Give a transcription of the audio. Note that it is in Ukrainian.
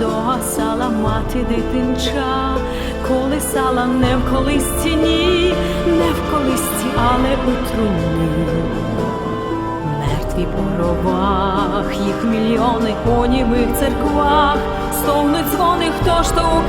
догасала мати дитинча, колисала не в колисці, ні, не в колисці, але у труні. Мертві по гробах, їх мільйони у німих церквах, стогнуть дзвони, хто ж то в